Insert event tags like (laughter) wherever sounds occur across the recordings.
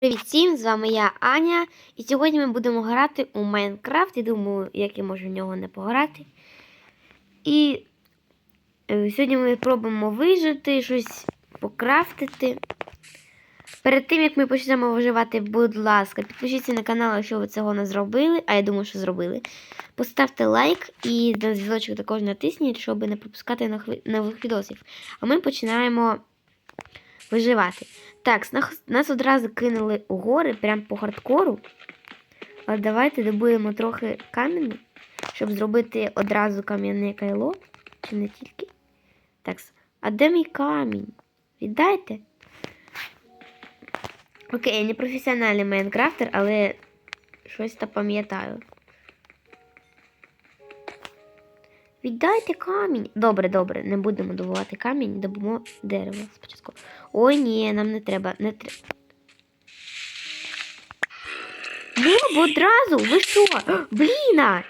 Привіт всім! З вами я Аня. І сьогодні ми будемо грати у Майнкрафт. І думаю, як я можу в нього не пограти. І е, сьогодні ми спробуємо вижити, щось покрафтити. Перед тим, як ми почнемо виживати, будь ласка, підпишіться на канал, якщо ви цього не зробили, а я думаю, що зробили. Поставте лайк і на дзвіночок також натисніть, щоб не пропускати нових відосів. А ми починаємо виживати. Так, нас, одразу кинули у гори, прям по хардкору. Але давайте добудемо трохи каменю, щоб зробити одразу кам'яне кайло. Чи не тільки? Так, а де мій камінь? Віддайте. Окей, я не професіональний майнкрафтер, але щось та пам'ятаю. Віддайте камінь. Добре, добре, не будемо добувати камінь, добумо дерево спочатку. Ой, ні, нам не треба. Не треба. Ну, одразу, ви що? Бліна!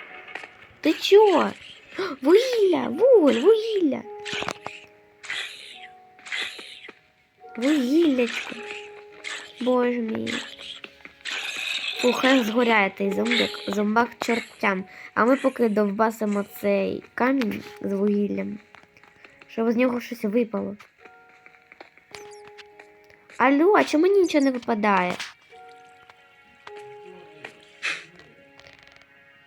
Ти чо? Вугілля, вуголь, вугілля. Вугіллячко. Боже мій. Слухай, згоряє той зомбак, зомбак чортям. А ми поки довбасимо цей камінь з вугіллям, щоб з нього щось випало. Алло, а чому нічого не випадає?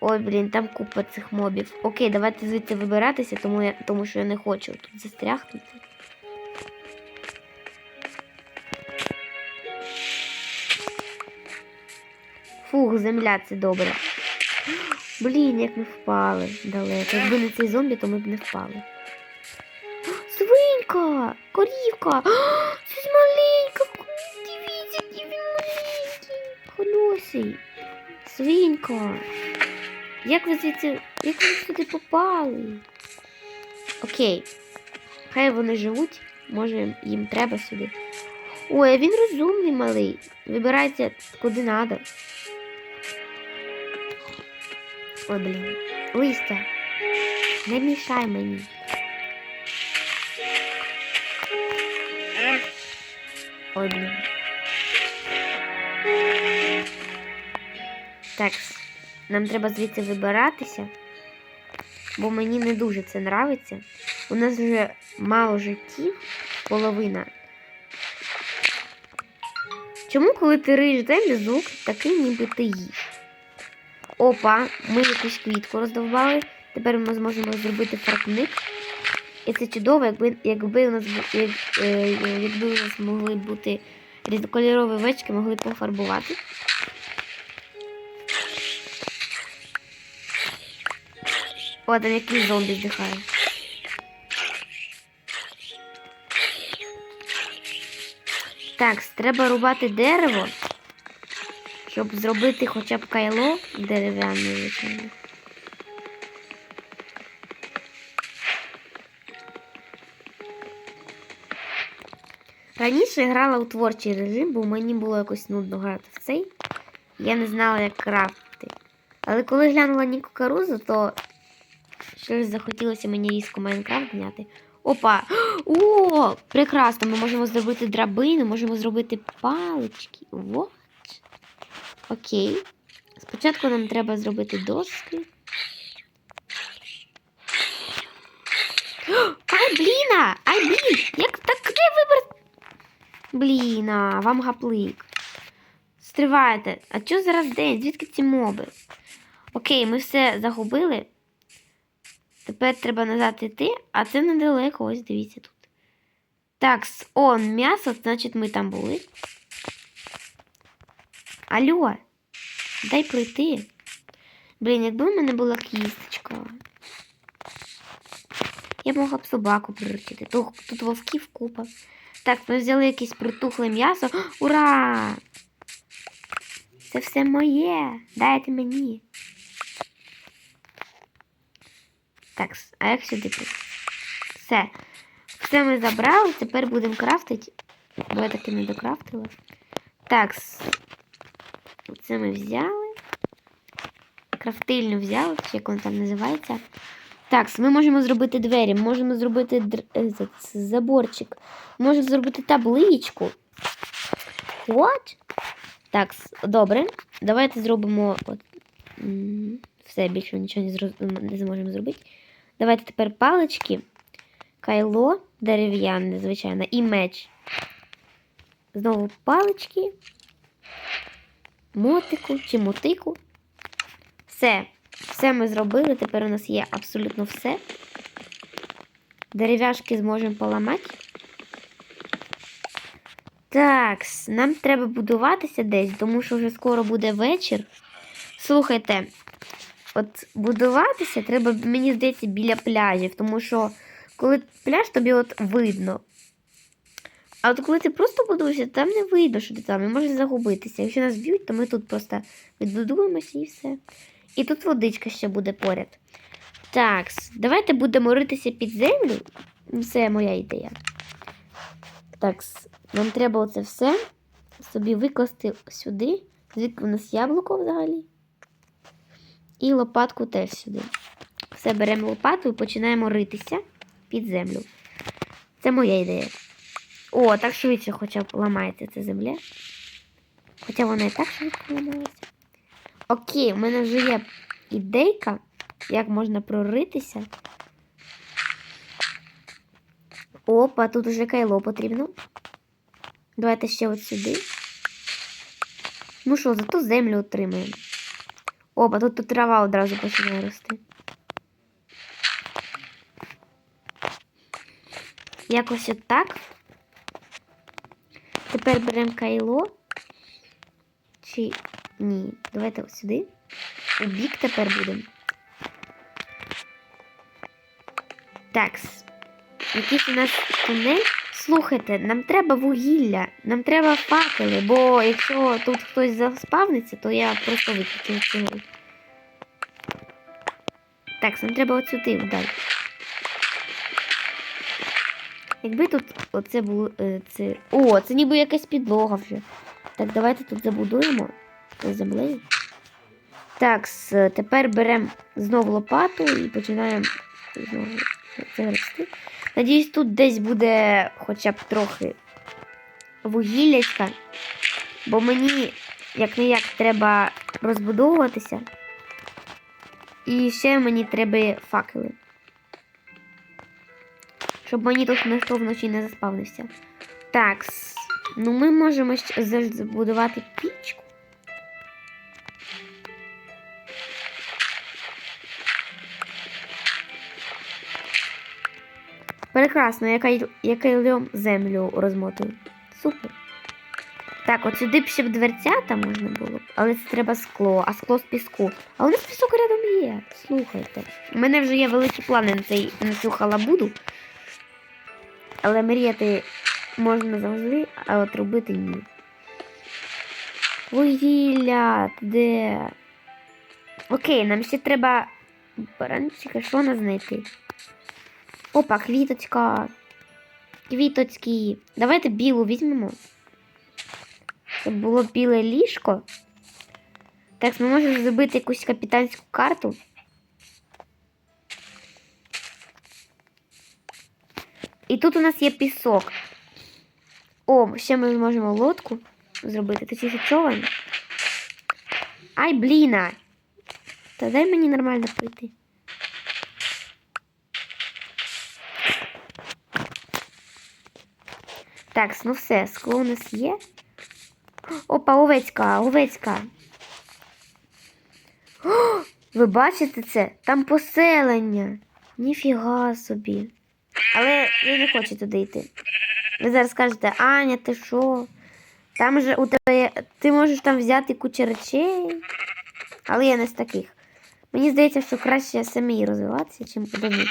Ой, блін, там купа цих мобів. Окей, давайте звідси вибиратися, тому, я, тому що я не хочу тут застрягнути. Фух, земля це добре. Блін, як ми впали далеко. Якби не цей зомбі, то ми б не впали. Свинька! Корівка! (gasps) Щось маленька! Холосий! Свинька! Як ви звідси. Як ви сюди попали? Окей. Хай вони живуть, може їм треба сюди. Ой, він розумний малий. Вибирайте куди надо. Ой, блін. Листя. Не мішай мені. Ой, блін. Так, нам треба звідси вибиратися, бо мені не дуже це нравиться. У нас вже мало життів, половина. Чому, коли ти риєш землю, звук такий, ніби ти їш? Опа, ми якусь квітку роздовбали. Тепер ми зможемо зробити фарбник. І це чудово, якби, якби у нас як, е, якби у нас могли бути різнокольорові овечки, могли б пофарбувати. О, там якийсь зомбі здихає. Так, треба рубати дерево, щоб зробити хоча б кайло дерев'яне, звичайно. Раніше я грала у творчий режим, бо мені було якось нудно грати в цей. Я не знала, як крафтити. Але коли глянула Ніку Карузу, то щось захотілося мені різко Майнкрафт зняти. Опа! (gasps) О, прекрасно! Ми можемо зробити драбини, можемо зробити палички. Вот. Окей. Спочатку нам треба зробити доски. (gasps) Ай, бліна! Ай, блін! Як так де вибрати? Бліна, вам гаплик. Стривайте. А що зараз день? Звідки ці моби? Окей, ми все загубили. Тепер треба назад йти, а це недалеко, ось дивіться тут. Так, он м'ясо, значить ми там були. Алло, дай пройти. Блін, якби в мене була кісточка. Я б могла б собаку приручити. Тут, тут вовків купа. Так, ми взяли якесь притухле м'ясо. (gasps) Ура! Це все моє. Дайте мені. Так, а як сюди? Все. Все ми забрали, тепер будемо крафтити. Бо я таки не докрафтила. Так, це ми взяли. Крафтильну взяли, чи як воно там називається. Так, ми можемо зробити двері, можемо зробити др... е, заборчик, можемо зробити табличку. What? Так, добре. Давайте зробимо. От, все, більше нічого не, зроз- не зможемо зробити. Давайте тепер палички, кайло дерев'яне, звичайно, і меч. Знову палички, мотику чи мотику. Все. Все ми зробили. Тепер у нас є абсолютно все. Дерев'яшки зможемо поламати. Так, нам треба будуватися десь, тому що вже скоро буде вечір. Слухайте, от будуватися треба, мені здається, біля пляжів, тому що коли пляж, тобі от видно. А от коли ти просто будуєшся, там не видно, що ти там, і можеш загубитися. Якщо нас б'ють, то ми тут просто відбудуємося і все. І тут водичка ще буде поряд. Так, давайте будемо ритися під землю. Це моя ідея. Так, нам треба оце все собі викласти сюди. Звідки у нас яблуко взагалі. І лопатку теж сюди. Все беремо лопату і починаємо ритися під землю. Це моя ідея. О, так швидше хоча б ламається ця земля. Хоча вона і так швидко ламалася. Окей, у мене вже є ідейка, як можна проритися. Опа, тут уже кайло потрібно. Давайте ще от сюди. Ну що, зато землю отримаємо. Опа, тут, тут трава одразу починає рости. Якось отак. Тепер беремо кайло. Чи ні? Давайте сюди. У бік тепер будемо. Такс. Якийсь у нас тунель. Слухайте, нам треба вугілля, нам треба факели, бо якщо тут хтось заспавниться, то я просто виключу цього. Так, нам треба от сюди вдалі. Якби тут оце було. е, Це... О, це ніби якась підлога вже. Так, давайте тут забудуємо землею. Так, тепер беремо знову лопату і починаємо знову це рости. Надіюсь, тут десь буде хоча б трохи вугіллячка, бо мені як не як треба розбудовуватися. І ще мені треба факели. Щоб мені тут ніхто вночі не заспавнився. Так, ну ми можемо ще збудувати пічку. Прекрасно, яка, й- яка льом землю розмотую. Супер. Так, от сюди б ще б дверцята можна було б, але це треба скло, а скло з піску. А у нас пісок рядом є. Слухайте. У мене вже є великі плани на, цей, на цю халабуду. Але мріяти можна завжди, а от робити ні. Вугілля, де? Окей, нам ще треба баранчика, що нас знайти? Опа, квіточка. Квіточки. Давайте білу візьмемо. Щоб було біле ліжко. Так, ми можемо зробити якусь капітанську карту. І тут у нас є пісок. О, ще ми зможемо лодку зробити. Точніше човен. Ай, бліна. Та дай мені нормально пройти. Так, ну все, скло у нас є. Опа, овечка, овечка. О, ви бачите це? Там поселення. Ніфіга собі. Але ви не хочете туди йти. Ви зараз скажете, Аня, ти що? Там же у тебе. Ти можеш там взяти кучу речей. Але я не з таких. Мені здається, що краще самі розвиватися, чим одиниці.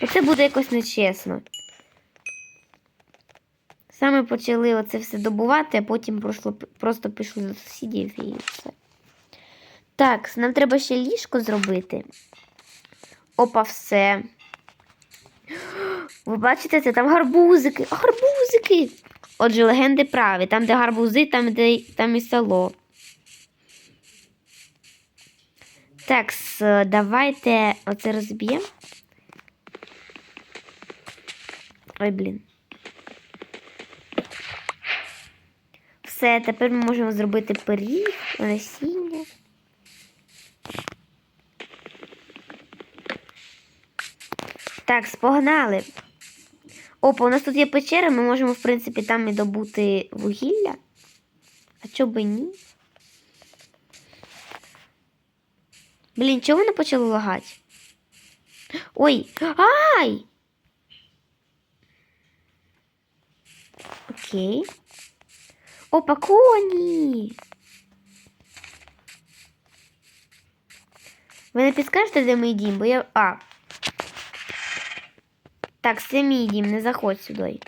Бо це буде якось нечесно. Саме почали оце все добувати, а потім пройшло, просто пішли до сусідів і все. Так, нам треба ще ліжко зробити. Опа, все. Ви бачите, це там гарбузики. Гарбузики! Отже, легенди праві. Там, де гарбузи, там, де там і село. Так, давайте оце розб'ємо. Ой, блін. Все. Тепер ми можемо зробити пиріг, насіння. Так, спогнали. Опа, у нас тут є печера, ми можемо, в принципі, там і добути вугілля. А чого би ні? Блін, чого воно почало лагати? Ой! Ай! Окей. Опа, коні! Ви не підскажете, де мій дім, бо я. А. Так, це мій дім, не заходь сюди.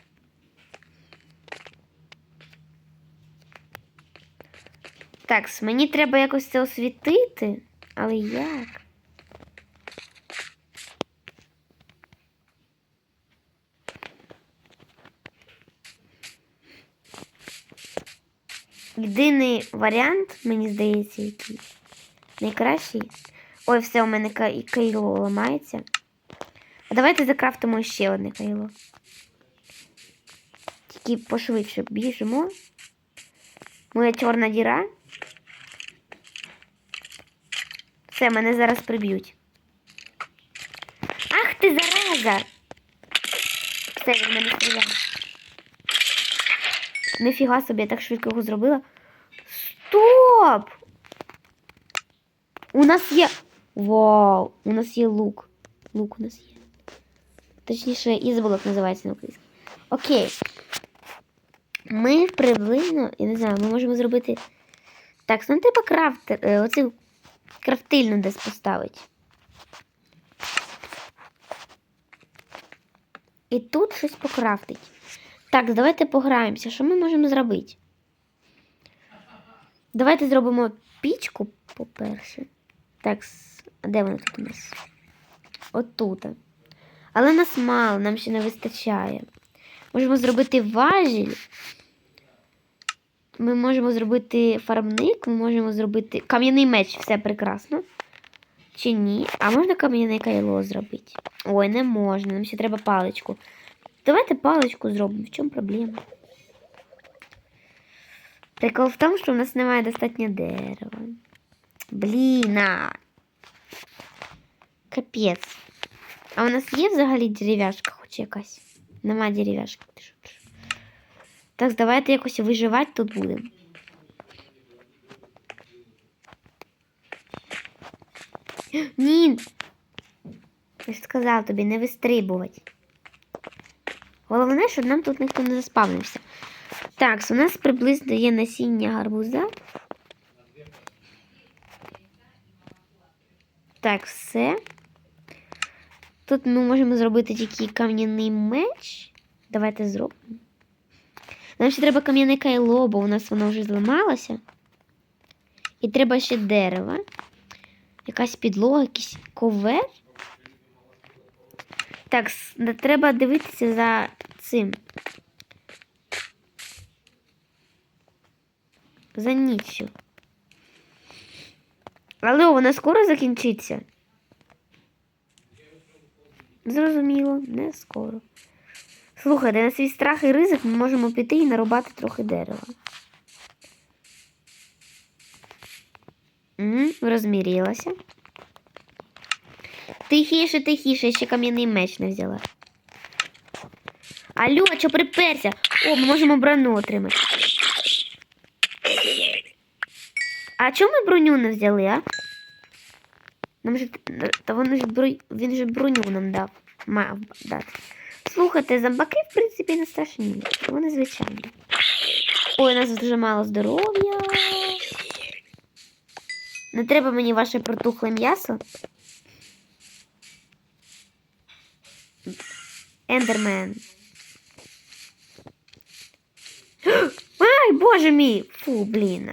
Так, мені треба якось це освітити, але як? Єдиний варіант, мені здається, який найкращий. Ой, все, у мене кайло ламається. А давайте закрафтимо ще одне кайло. Тільки пошвидше біжимо. Моя чорна діра. Все, мене зараз приб'ють. Ах ти зараза! Все, він мене стріляє. Нифіга собі, я так швидко його зробила. Стоп! У нас є. Вау! У нас є лук. Лук у нас є. Точніше, ізболок називається на українській. Окей. Ми приблизно, я не знаю, ми можемо зробити. Так, ну треба крафт. е, Оцю крафтильну десь поставити. І тут щось покрафтить. Так, давайте пограємося. Що ми можемо зробити? Давайте зробимо пічку, по-перше. Так, де вона тут у нас? Отут. Але нас мало, нам ще не вистачає. Можемо зробити важіль. Ми можемо зробити фарбник, ми можемо зробити кам'яний меч, все прекрасно. Чи ні? А можна кам'яне кайло зробити? Ой, не можна, нам ще треба паличку. Давайте паличку зробимо. В чому проблема? Прикол в тому, що в нас немає достатньо дерева. Блін. а. Капець. А у нас є взагалі дерев'яшка хоч якась? Нема дерев'яшки. Так, давайте якось виживати тут будемо. Ні. Я ж сказав тобі не вистрибувати. Головне, щоб нам тут ніхто не заспавнився. Так, у нас приблизно є насіння гарбуза. Так, все. Тут ми можемо зробити тільки кам'яний меч. Давайте зробимо. Нам ще треба кам'яне кайло, бо у нас воно вже зламалося. І треба ще дерево. Якась підлога, якийсь ковер. Так, треба дивитися за цим. За ніччю. Але вона скоро закінчиться. Зрозуміло, не скоро. Слухайте, на свій страх і ризик ми можемо піти і нарубати трохи дерева. Угу, розмірілася. Тихіше, тихіше, ще кам'яний меч не взяла. Алло, що приперся? О, ми можемо броню отримати. А чому ми броню не взяли, а? Нам же, та вони ж бро... він же броню нам дав. Мав дати. Слухайте, зомбаки, в принципі, не страшні. Вони звичайні. Ой, у нас дуже мало здоров'я. Не треба мені ваше протухле м'ясо. Ендермен. (gasps) Ай, боже мій! Фу, блін.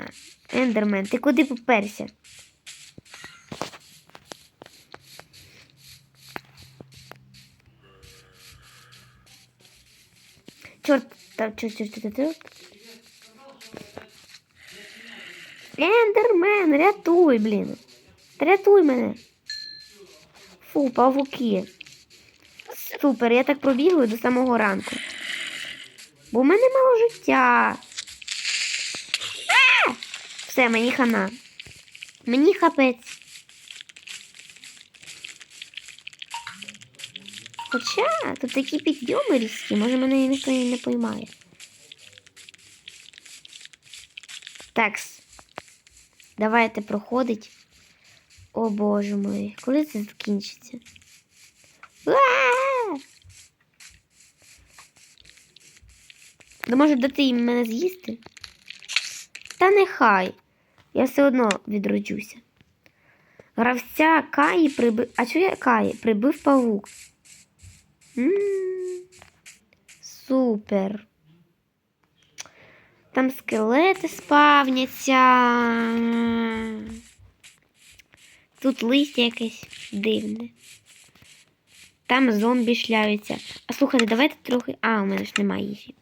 Ендермен, ти куди поперся? Чорт, та чорт, чорт, чорт, чорт. Ендермен, рятуй, блін. Рятуй мене. Фу, павуки. Супер, я так пробігаю до самого ранку. Бо в мене мало життя. Все, мені хана. Мені хапець. Хоча тут такі підйоми різкі, може мене ніхто і не поймає. Такс. Давайте проходить. О боже мой, коли це закінчиться? Да може дати їм мене з'їсти? Та нехай. Я все одно відроджуся. Гравця Каї прибив. А чого я Каї? Прибив павук. М, Супер. Там скелети спавняться. Тут листя якесь дивне. Там зомбі шляються. А слухайте, давайте трохи. А, у мене ж немає їжі.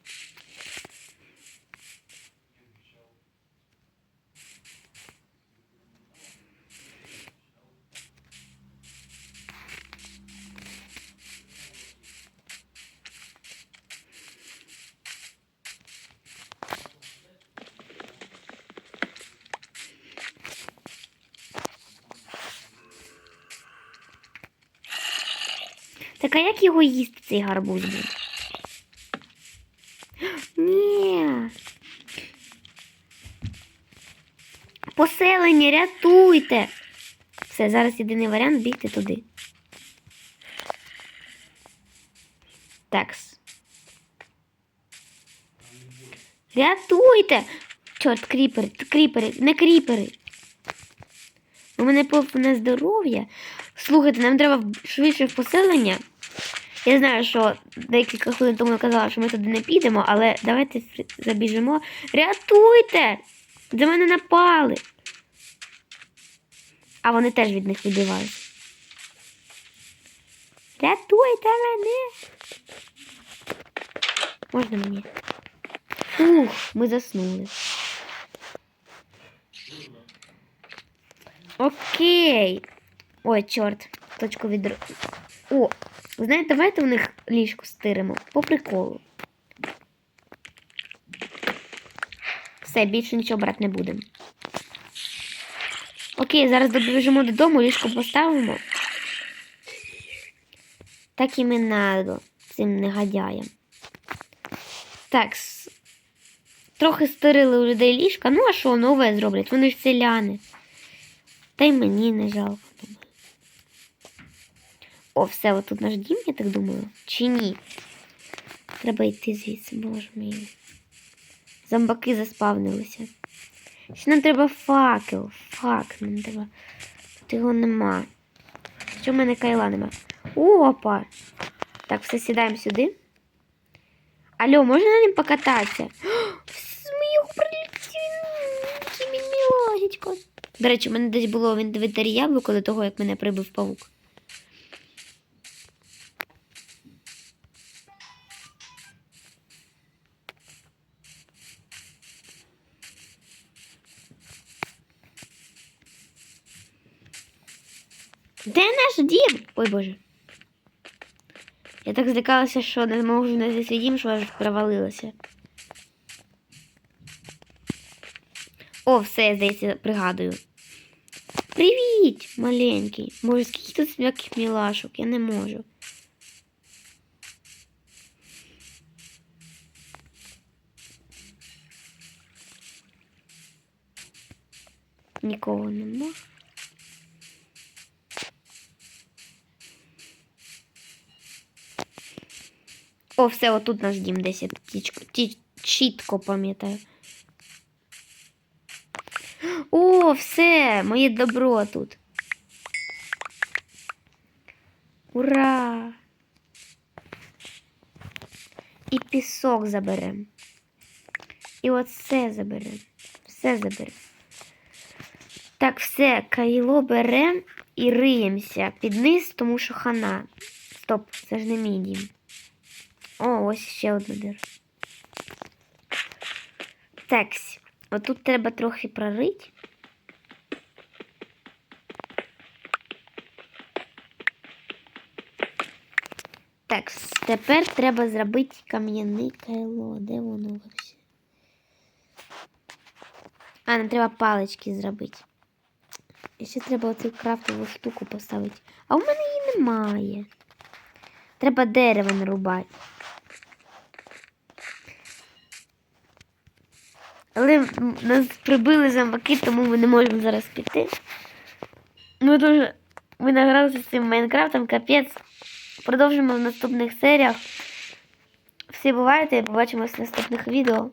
Так а як його їсти цей гарбуз буде? Ні. Поселення, рятуйте. Все, зараз єдиний варіант бігти туди. Такс. Рятуйте! Чорт, кріпери, кріпери, не кріпери. У мене повне здоров'я. Слухайте, нам треба швидше в поселення. Я знаю, що декілька хвилин тому я казала, що ми туди не підемо, але давайте забіжимо. Рятуйте! До мене напали. А вони теж від них відбиваються. Рятуйте мене. Можна мені? Ух, ми заснули. Окей. Ой, чорт, точку відро. О, ви знаєте, давайте в них ліжко стиримо. По приколу. Все, більше нічого брати не будемо. Окей, зараз добіжимо додому, ліжко поставимо. Так і ми надо цим негодяям. Так. Трохи стирили у людей ліжка. Ну, а що, нове зроблять? Вони ж селяни. Та й мені не жалко. О, все, отут наш дім, я так думаю. Чи ні? Треба йти звідси, боже мій. Зомбаки заспавнилися. Ще нам треба факел. Фак, нам треба. Тут його нема. Що в мене кайла нема? Опа! Так, все сідаємо сюди. Алло, можна на ним покататися? Мій мілашечко. До речі, у мене десь було в інвентарі яблуко до того, як мене прибив павук. Де наш дім? Ой боже. Я так злякалася, що не можу знайти свій дім, що аж провалилася. О, все, я здається, пригадую. Привіт, маленький. Боже, скільки тут всяких мілашок, я не можу. Нікого нема. О, все, отут наш дім десь я тічко, ті, чітко пам'ятаю. О, все, моє добро тут. Ура! І пісок заберем. І оце заберем. Все заберем. Так, все, кайло берем і риємося під низ, тому що хана. Стоп, це ж не мій дім. О, ось ще одна дира. Такс. Отут треба трохи прорити. Так, тепер треба зробити кам'яне кайло. Де воно вообще? А, нам треба палички зробити. І ще треба оцю крафтову штуку поставити. А у мене її немає. Треба дерево нарубати. Але нас прибили зомбаки, тому ми не можемо зараз піти. Ми дуже ми награлися з цим Майнкрафтом, капець. Продовжимо в наступних серіях. Всі бувайте, побачимось в наступних відео.